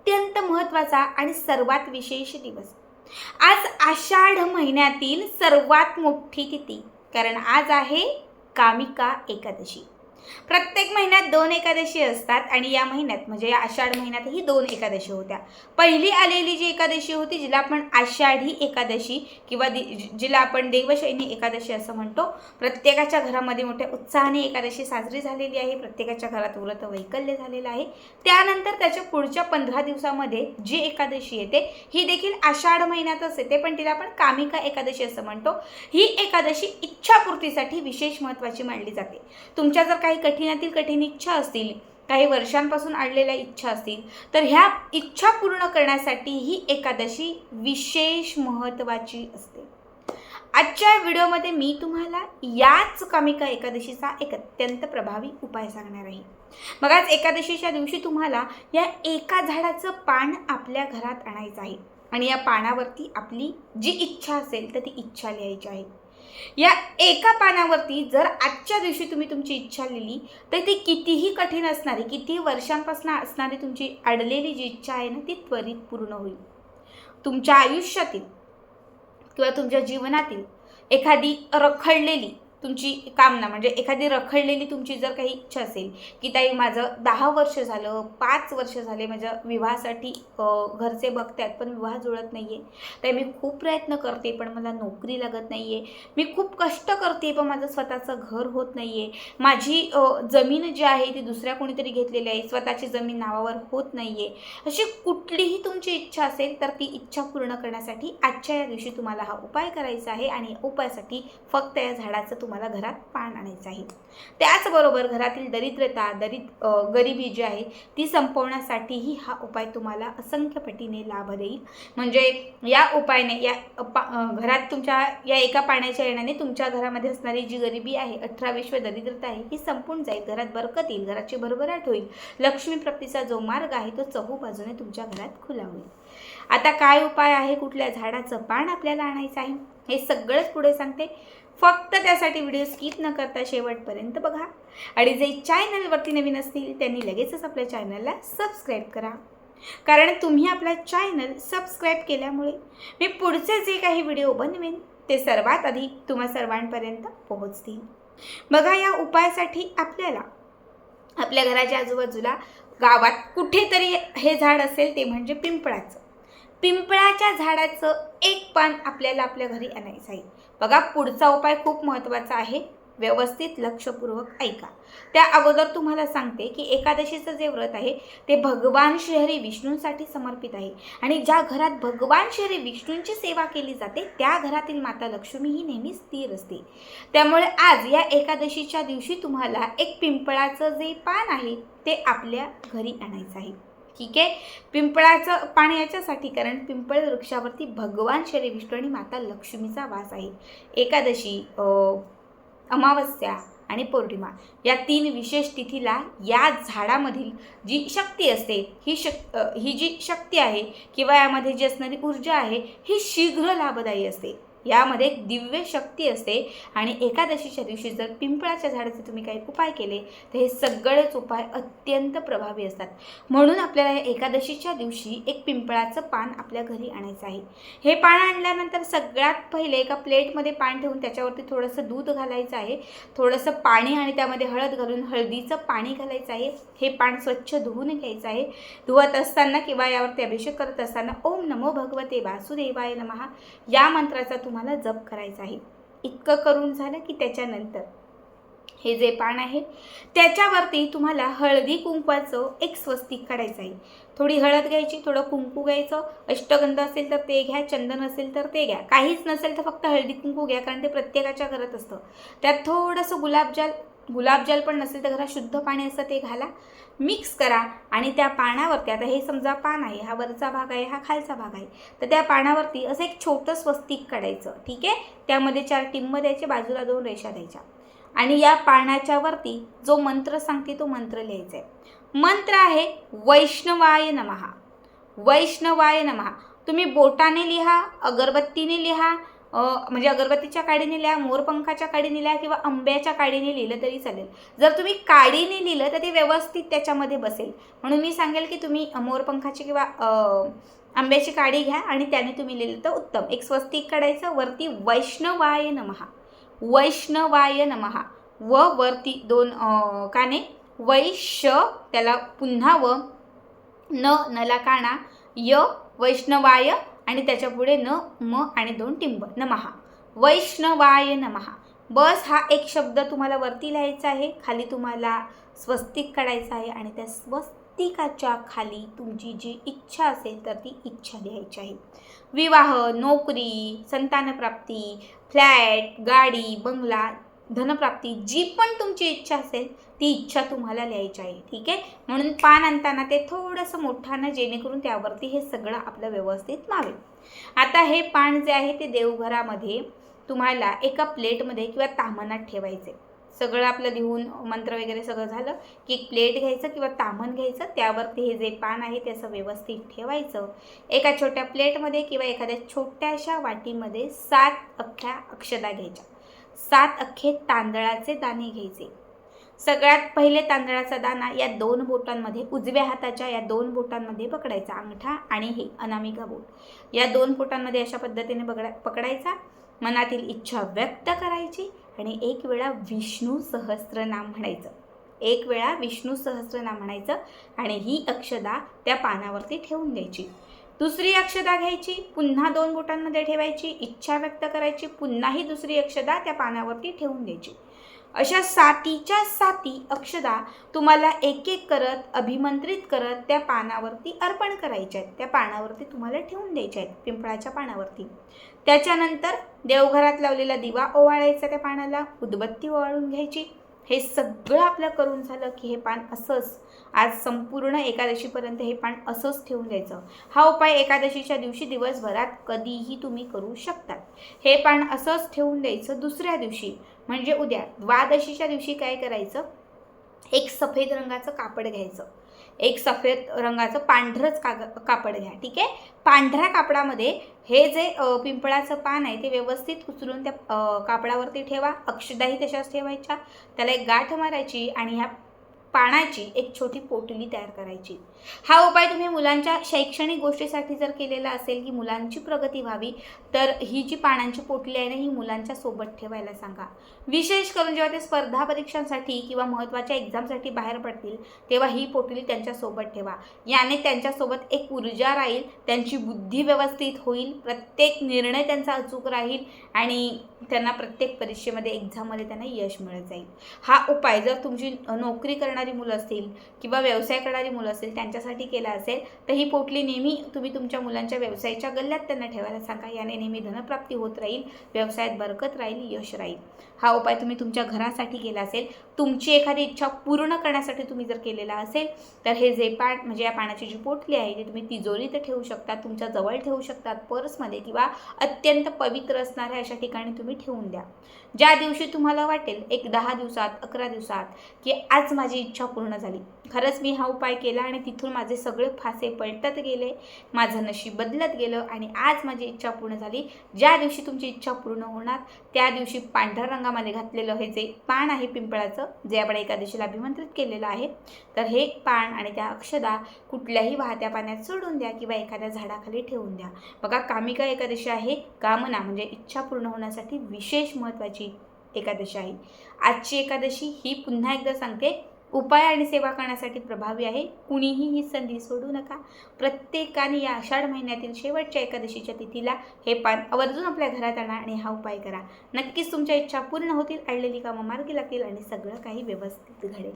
अत्यंत महत्त्वाचा आणि सर्वात विशेष दिवस. आज आषाढ महिन्यातील सर्वात मोठी तिथी कारण आज आहे कामिका एकादशी. प्रत्येक महिन्यात दोन एकादशी असतात आणि या महिन्यात म्हणजे या आषाढ महिन्यातही दोन एकादशी होत्या. पहिली आलेली जी एकादशी होती जिला आपण आषाढी एकादशी किंवा दि जिला आपण देवशैनी एकादशी असं म्हणतो प्रत्येकाच्या घरामध्ये मोठ्या उत्साहाने एकादशी साजरी झालेली आहे प्रत्येकाच्या घरात व्रत वैकल्य झालेलं आहे. त्यानंतर त्याच्या पुढच्या पंधरा दिवसामध्ये जी एकादशी येते ही देखील आषाढ महिन्यातच येते पण तिला आपण कामिका एकादशी असं म्हणतो. ही एकादशी इच्छापूर्तीसाठी विशेष महत्त्वाची मानली जाते. तुमच्या जर काही काही कठीणातील कठीण इच्छा असतील काही वर्षांपासून आणलेल्या इच्छा असतील तर ह्या इच्छा पूर्ण करण्यासाठी ही एकादशी विशेष महत्त्वाची असते. आजच्या व्हिडिओमध्ये मी तुम्हाला याच कामिका एकादशीचा एक अत्यंत प्रभावी उपाय सांगणार आहे. मग आज एकादशीच्या दिवशी तुम्हाला या एका झाडाचं पान आपल्या घरात आणायचं आहे. आणि या पानावरती आपली जी इच्छा असेल तर ती इच्छा लिहायची आहे. या एका पानावरती जर आजच्या दिवशी तुम्ही तुमची इच्छा लिहिली तर ती कितीही कठीण असणारी किती वर्षांपासून असणारी तुमची अडलेली जी इच्छा आहे ना ती त्वरित पूर्ण होईल. तुमच्या आयुष्यातील किंवा तुमच्या जीवनातील एखादी रखडलेली तुमची कामना म्हणजे एखादी रखडलेली तुमची जर काही इच्छा असेल की ताई माझं दहा वर्ष झालं पाच वर्ष झाले माझ्या विवाहासाठी घरचे बघतात पण विवाह जुळत नाही आहे ताई मी खूप प्रयत्न करते पण मला नोकरी लागत नाही आहे मी खूप कष्ट करते पण माझं स्वतःचं घर होत नाही आहे माझी जमीन जी आहे ती दुसऱ्या कोणीतरी घेतलेली आहे. स्वतःची जमीन नावावर होत नाही आहे अशी कुठलीही तुमची इच्छा असेल तर ती इच्छा पूर्ण करण्यासाठी आजच्या या दिवशी तुम्हाला हा उपाय करायचा आहे आणि उपायासाठी फक्त या झाडाचं तुम्हाला घरात पान आणायचं आहे. त्याचबरोबर घरातील दरिद्रता दरिद गरिबी जी आहे ती संपवण्यासाठीही हा उपाय तुम्हाला असंख्य पटीने लाभ देईल. म्हणजे या उपायाने या पा घरात तुमच्या या एका पाण्याच्या येण्याने तुमच्या घरामध्ये असणारी जी गरिबी आहे अठरा विश्व दरिद्रता आहे ही संपून जाईल. घरात बरकत येईल. घराची भरभराट होईल. लक्ष्मीप्राप्तीचा जो मार्ग आहे तो चहू बाजूने तुमच्या घरात खुला होईल. आता काय उपाय आहे? कुठल्या झाडाचं पान आपल्याला आणायचं आहे? हे सगळंच पुढे सांगते. फक्त त्यासाठी व्हिडिओ स्किप न करता शेवटपर्यंत बघा. आणि जे चॅनलवरती नवीन असतील त्यांनी लगेचच आपल्या चॅनलला सबस्क्राईब करा. कारण तुम्ही आपला चॅनल सबस्क्राईब केल्यामुळे मी पुढचे जे काही व्हिडिओ बनवेन ते सर्वात आधी तुम्हा सर्वांपर्यंत पोहोचतील. बघा या उपायासाठी आपल्याला आपल्या घराच्या आजूबाजूला गावात कुठेतरी हे झाड असेल ते म्हणजे पिंपळाचं. पिंपळाच्या झाडाचं एक पान आपल्याला आपल्या घरी आणायचं आहे. बघा पुढचा उपाय खूप महत्त्वाचा आहे. व्यवस्थित लक्षपूर्वक ऐका. त्या अगोदर तुम्हाला सांगते की एकादशीचं जे व्रत आहे ते भगवान श्रीहरी विष्णूंसाठी समर्पित आहे. आणि ज्या घरात भगवान श्रीहरी विष्णूंची सेवा केली जाते त्या घरातील माता लक्ष्मी ही नेहमी स्थिर असते. त्यामुळे आज या एकादशीच्या दिवशी तुम्हाला एक पिंपळाचं जे पान आहे ते आपल्या घरी आणायचं आहे. ठीक आहे? पिंपळाचं पाणी याच्यासाठी कारण पिंपळ वृक्षावरती भगवान श्री विष्णू आणि माता लक्ष्मीचा वास आहे. एकादशी अमावस्या आणि पौर्णिमा या तीन विशेष तिथीला या झाडामधील जी शक्ती असते ही शक ही जी शक्ती आहे किंवा यामध्ये जी असणारी ऊर्जा आहे ही शीघ्र लाभदायी असते. यामध्ये एक दिव्य शक्ती असते. आणि एकादशीच्या दिवशी जर पिंपळाच्या झाडाचे तुम्ही काही उपाय केले तर हे सगळेच उपाय अत्यंत प्रभावी असतात. म्हणून आपल्याला या एकादशीच्या दिवशी एक पिंपळाचं पान आपल्या घरी आणायचं आहे. हे पान आणल्यानंतर सगळ्यात पहिले एका प्लेटमध्ये पान ठेवून त्याच्यावरती थोडंसं दूध घालायचं आहे. थोडंसं पाणी आणि त्यामध्ये हळद घालून हळदीचं पाणी घालायचं आहे. हे पान स्वच्छ धुवून घ्यायचं आहे. धुवत असताना किंवा यावरती अभिषेक करत असताना ओम नमो भगवते वासुदेवाय नमहा या मंत्राचा तुम्हाला जप करायचा आहे. इतकं करून झालं की त्याच्यानंतर. हे जे पान आहे त्याच्यावरती तुम्हाला हळदी कुंकवाचं एक स्वस्तिक काढायचं आहे. थोडी हळद घ्यायची थोडं कुंकू घ्यायचं. अष्टगंध असेल तर ते घ्या चंदन असेल तर ते घ्या. काहीच नसेल तर फक्त हळदी कुंकू घ्या कारण ते प्रत्येकाच्या घरात असतं. त्यात थोडंसं गुलाबजाल गुलाबजल पण नसेल तर घरात शुद्ध पाणी असतं ते घाला. मिक्स करा आणि त्या पानावरती आता हे समजा पान आहे हा वरचा भाग आहे हा खालचा भाग आहे तर त्या पानावरती असं एक छोटं स्वस्तिक काढायचं ठीक आहे? त्यामध्ये चार टिंब द्यायचे बाजूला दोन रेषा द्यायच्या. आणि या पाण्याच्या वरती जो मंत्र सांगते तो मंत्र लिहायचा आहे. मंत्र आहे वैष्णवाय नमहा वैष्णवाय नमहा तुम्ही बोटाने लिहा अगरबत्तीने लिहा म्हणजे अगरबत्तीच्या काडीने लिहा मोरपंखाच्या काडीने लिहा किंवा आंब्याच्या काडीने लिहिलं तरी चालेल. जर तुम्ही काडीने लिहिलं तर ते व्यवस्थित त्याच्यामध्ये बसेल. म्हणून मी सांगेल की तुम्ही मोरपंखाची किंवा आंब्याची काडी घ्या आणि त्याने तुम्ही लिहिलं तर उत्तम. एक स्वस्तिक काढायचं वरती वैष्णवाय नमहा. वैष्णवाय नमहा. व वरती दोन काने. वैश्य त्याला पुन्हा व. न नला काणा. य वैष्णवाय आणि त्याच्यापुढे न म आणि दोन टिंब नमहा वैष्णवाय नमहा बस हा एक शब्द तुम्हाला वरती लिहायचा आहे खाली तुम्हाला स्वस्तिक काढायचं आहे आणि त्या स्वस्तिकाच्या खाली तुमची जी इच्छा असेल तर ती इच्छा लिहायची आहे. विवाह नोकरी संतानप्राप्ती फ्लॅट गाडी बंगला धनप्राप्ती जी पण तुमची इच्छा असेल ती इच्छा तुम्हाला लिहायची आहे ठीक आहे? म्हणून पान आणताना ते थोडंसं मोठ्यानं जेणेकरून त्यावरती हे सगळं आपलं व्यवस्थित मावेल आता हे पान जे आहे ते देवघरामध्ये तुम्हाला एका प्लेटमध्ये किंवा तामनात ठेवायचे. सगळं आपलं लिहून मंत्र वगैरे सगळं झालं की एक प्लेट घ्यायचं किंवा तामण घ्यायचं त्यावरती हे जे पान आहे ते असं व्यवस्थित ठेवायचं. एका छोट्या प्लेटमध्ये किंवा एखाद्या छोट्याशा वाटीमध्ये सात अख्ख्या अक्षदा घ्यायच्या. सात अख्खे तांदळाचे दाणे घ्यायचे. सगळ्यात पहिले तांदळाचा दाणा या दोन बोटांमध्ये उजव्या हाताच्या या दोन बोटांमध्ये पकडायचा. अंगठा आणि हे अनामिका बोट. या दोन बोटांमध्ये अशा पद्धतीने पकडा पकडायचा. मनातील इच्छा व्यक्त करायची आणि एक वेळा विष्णू सहस्त्रनाम म्हणायचं. एक वेळा विष्णू सहस्रनाम म्हणायचं आणि ही अक्षदा त्या पानावरती ठेवून द्यायची. दुसरी अक्षदा घ्यायची पुन्हा दोन बोटांमध्ये ठेवायची इच्छा व्यक्त करायची पुन्हाही दुसरी अक्षदा त्या पानावरती ठेवून द्यायची. अशा सातीच्या साती अक्षदा तुम्हाला एक एक करत अभिमंत्रित करत त्या पानावरती अर्पण करायच्या आहेत. त्या पानावरती तुम्हाला ठेवून द्यायच्या आहेत पिंपळाच्या पानावरती. त्याच्यानंतर देवघरात लावलेला दिवा ओवाळायचा त्या पानाला उदबत्ती ओवाळून घ्यायची. हे सगळं आपलं करून झालं की हे पान असंच आज संपूर्ण एकादशीपर्यंत हे पान असंच ठेवून द्यायचं. हा उपाय एकादशीच्या दिवशी दिवसभरात कधीही तुम्ही करू शकतात. हे पान असंच ठेवून द्यायचं दुसऱ्या दिवशी. म्हणजे उद्या द्वादशीच्या दिवशी काय करायचं? एक सफेद रंगाचं कापड घ्यायचं. एक सफेद रंगाचं पांढरंच काग कापड घ्या ठीक आहे? पांढऱ्या कापडामध्ये हे जे पिंपळाचं पान आहे ते व्यवस्थित उचलून त्या कापडावरती ठेवा. अक्षदाही तशाच ठेवायच्या. त्याला एक गाठ मारायची आणि ह्या पानाची एक छोटी पोटली तयार करायची. हा उपाय तुम्ही मुलांच्या शैक्षणिक गोष्टीसाठी जर केलेला असेल की मुलांची प्रगती व्हावी तर ही जी पानांची पोटली आहे ना ही मुलांच्या सोबत ठेवायला सांगा. विशेष करून जेव्हा ते स्पर्धा परीक्षांसाठी किंवा महत्त्वाच्या एक्झामसाठी बाहेर पडतील तेव्हा ही पोटली त्यांच्यासोबत ठेवा. याने त्यांच्यासोबत एक ऊर्जा राहील त्यांची बुद्धी व्यवस्थित होईल प्रत्येक निर्णय त्यांचा अचूक राहील आणि त्यांना प्रत्येक परीक्षेमध्ये एक्झाममध्ये त्यांना यश मिळत जाईल. हा उपाय जर तुमची नोकरी करणारी मुलं असतील किंवा व्यवसाय करणारी मुलं असतील त्यांच्यासाठी केला असेल तर ही पोटली नेहमी तुम्ही तुमच्या मुलांच्या व्यवसायाच्या गल्ल्यात त्यांना ठेवायला सांगा. याने नेहमी धनप्राप्ती होत राहील व्यवसायात बरकत राहील यश राहील. हा उपाय तुम्ही तुमच्या घरासाठी केला असेल तुमची एखादी इच्छा पूर्ण करण्यासाठी तुम्ही जर केलेला असेल तर हे जे पान म्हणजे या पाण्याची जी पोटली आहे ती तुम्ही तिजोरीत ठेवू शकता तुमच्या जवळ ठेवू शकतात पर्समध्ये किंवा अत्यंत पवित्र असणाऱ्या अशा ठिकाणी तुम्ही ठेवून द्या. ज्या दिवशी तुम्हाला वाटेल एक दहा दिवसात अकरा दिवसात की आज माझी इच्छा पूर्ण झाली खरंच मी हा उपाय केला आणि तिथून माझे सगळे फासे पलटत गेले. माझं नशीब बदलत गेलं आणि आज माझी इच्छा पूर्ण झाली. ज्या दिवशी तुमची इच्छा पूर्ण होणार त्या दिवशी पांढऱ्या रंगामध्ये घातलेलं हे जे पान आहे पिंपळाचं जे आपण एकादशीला अभिमंत्रित केलेलं आहे तर हे पान आणि त्या अक्षदा कुठल्याही वाहत्या पाण्यात सोडून द्या किंवा एखाद्या झाडाखाली ठेवून द्या. बघा कामिका एकादशी आहे. कामना म्हणजे इच्छा पूर्ण होण्यासाठी विशेष महत्त्वाची एकादशी आहे. आजची एकादशी ही पुन्हा एकदा सांगते. उपाय आणि सेवा करण्यासाठी प्रभावी आहे. कुणीही ही संधी सोडू नका. प्रत्येकाने या आषाढ महिन्यातील शेवटच्या एकादशीच्या तिथीला हे पान आवर्जून आपल्या घरात आणा आणि हा उपाय करा. नक्कीच तुमच्या इच्छा पूर्ण होतील अडलेली कामं मार्गी लागतील आणि सगळं काही व्यवस्थित घडेल.